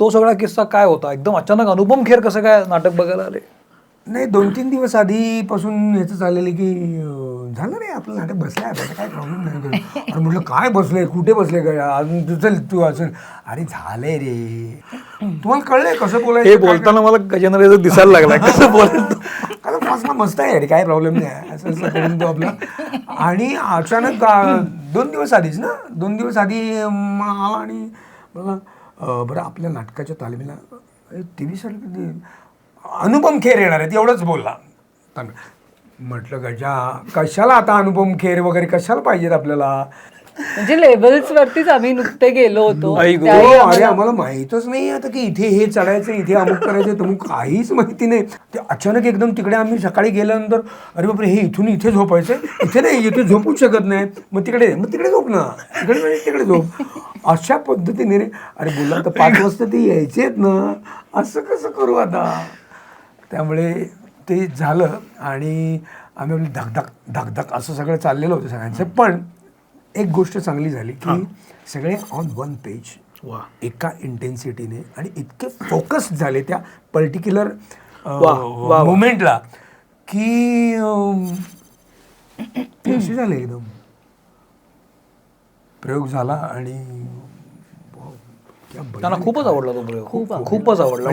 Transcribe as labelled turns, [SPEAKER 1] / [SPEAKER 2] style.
[SPEAKER 1] तो सगळा किस्सा काय होता? एकदम अचानक अनुपम खेर कसं काय नाटक बघायला आले?
[SPEAKER 2] नाही दोन तीन दिवस आधीपासून याचं चाललेलं की झालं रे आपलं नाटक बसलं आहे आता काय प्रॉब्लेम नाही अरे म्हटलं काय बसलंय? कुठे बसले काय? अजून तू चल तू असेल अरे झालंय रे. तुम्हाला कळलंय कसं
[SPEAKER 1] हे
[SPEAKER 2] बोलायचं काय?
[SPEAKER 1] बोलताना मला गजेंद्र दिसायला लागला. कसं बोलायला तो.
[SPEAKER 2] कारण मस्त मस्त आहे अरे काय प्रॉब्लेम नाही असं असं करून तो आपला. आणि अचानक दोन दिवस आधीच ना? दोन दिवस आधी म, आला आणि मला बरं आपल्या नाटकाच्या तालमीला टी व्ही अनुपम खेर येणार आहेत एवढंच बोलला. म्हटलं गजा कशाला आता अनुपम खेर वगैरे कशाला पाहिजेत आपल्याला?
[SPEAKER 3] म्हणजे लेवल्स वरतीच आम्ही नुकते गेलो होतो.
[SPEAKER 1] आई गो.
[SPEAKER 3] त्याही
[SPEAKER 2] हो, अरे
[SPEAKER 3] आम्हाला-
[SPEAKER 2] आम्हाला माहीतच नाही आता की इथे हे चढायचं इथे अमुक करायचं तमुक काहीच माहिती नाही. ते अचानक एकदम तिकडे आम्ही सकाळी गेल्यानंतर अरे बापरे हे इथून इथे झोपायचं इथे नाही इथे झोपू शकत नाही. मग तिकडे मग तिकडे झोप ना. तिकडे नाही तिकडे झोप. अशा पद्धतीने रे. अरे बोलला तर पाच वाजता ते यायचे आहेत ना. असं कसं करू आता? त्यामुळे ते झालं आणि आम्ही आपली धकधक धकधक असं सगळं चाललेलं होतं सगळ्यांचं. पण एक गोष्ट चांगली झाली की सगळे ऑन वन पेज
[SPEAKER 1] वा.
[SPEAKER 2] एका इंटेन्सिटीने आणि इतके फोकस झाले त्या पर्टिक्युलर. मुमेंटला की असे झाले एकदम. प्रयोग झाला आणि
[SPEAKER 1] त्यांना खूपच आवडला तो प्रयोग. खूपच आवडला.